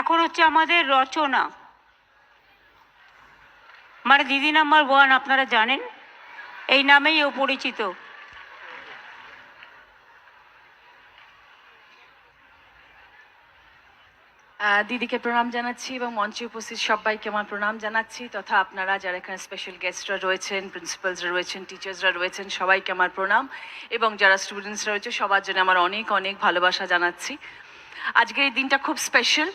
এখন হচ্ছে আমাদের রচনা। মানে দিদি নাম্বার ওয়ান আপনারা জানেন? এই নামেই ও পরিচিত। দিদিকে প্রণাম জানাচ্ছি এবং মঞ্চে উপস্থিত সবাইকে আমার প্রণাম জানাচ্ছি, তথা আপনারা যারা এখানে স্পেশাল গেস্টরা রয়েছেন প্রিন্সিপালসরা রয়েছেন টিচার্সরা রয়েছেন, সবাইকে আমার প্রণাম। এবং যারা স্টুডেন্টসরা রয়েছে, সবার জন্য আমার অনেক অনেক ভালোবাসা জানাচ্ছি। আজকের এই দিনটা খুব স্পেশাল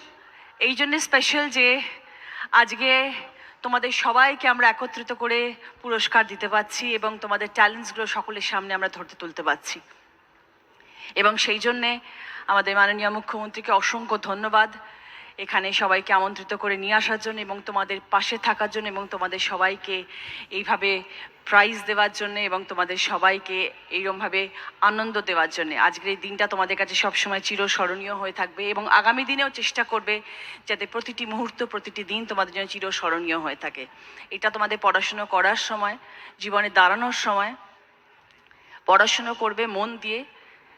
এই জন্যে স্পেশাল যে আজকে তোমাদের সবাইকে আমরা একত্রিত করে পুরস্কার দিতে পারছি এবং তোমাদের ট্যালেন্টসগুলো সকলের সামনে আমরা ধরতে তুলতে পারছি। এবং সেই জন্যে আমাদের মাননীয় মুখ্যমন্ত্রীকে অসংখ্য ধন্যবাদ। এখানে সবাইকে আমন্ত্রিত করে নিয়ে আসার জন্য এবং তোমাদের পাশে থাকার জন্য এবং তোমাদের সবাইকে এইভাবে প্রাইজ দেওয়ার জন্য এবং তোমাদের সবাইকে এইরকমভাবে আনন্দ দেওয়ার জন্য। আজকের এই দিনটা তোমাদের কাছে সবসময় চিরস্মরণীয় হয়ে থাকবে এবং আগামী দিনেও চেষ্টা করবে যাতে প্রতিটি মুহূর্ত, প্রতিটি দিন তোমাদের জন্য চিরস্মরণীয় হয়ে থাকে। এটা তোমাদের পড়াশুনো করার সময়, জীবনে দাঁড়ানোর সময়, পড়াশুনো করবে, মন দিয়ে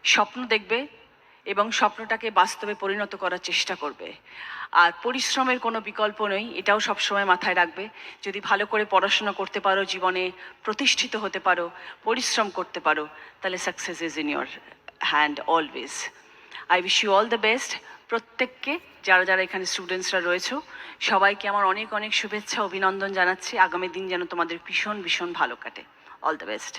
স্বপ্ন দেখবে এবং স্বপ্নটাকে বাস্তবে পরিণত করার চেষ্টা করবে। আর পরিশ্রমের কোনো বিকল্প নেই, এটাও সবসময় মাথায় রাখবে। যদি ভালো করে পড়াশোনা করতে পারো, জীবনে প্রতিষ্ঠিত হতে পারো, পরিশ্রম করতে পারো, তাহলে success is in your hand always I wish you all the best প্রত্যেককে, যারা যারা এখানে স্টুডেন্টসরা রয়েছে, সবাইকে আমার অনেক অনেক শুভেচ্ছা, অভিনন্দন জানাচ্ছি। আগামী দিন যেন তোমাদের ভীষণ ভীষণ ভালো কাটে। All the best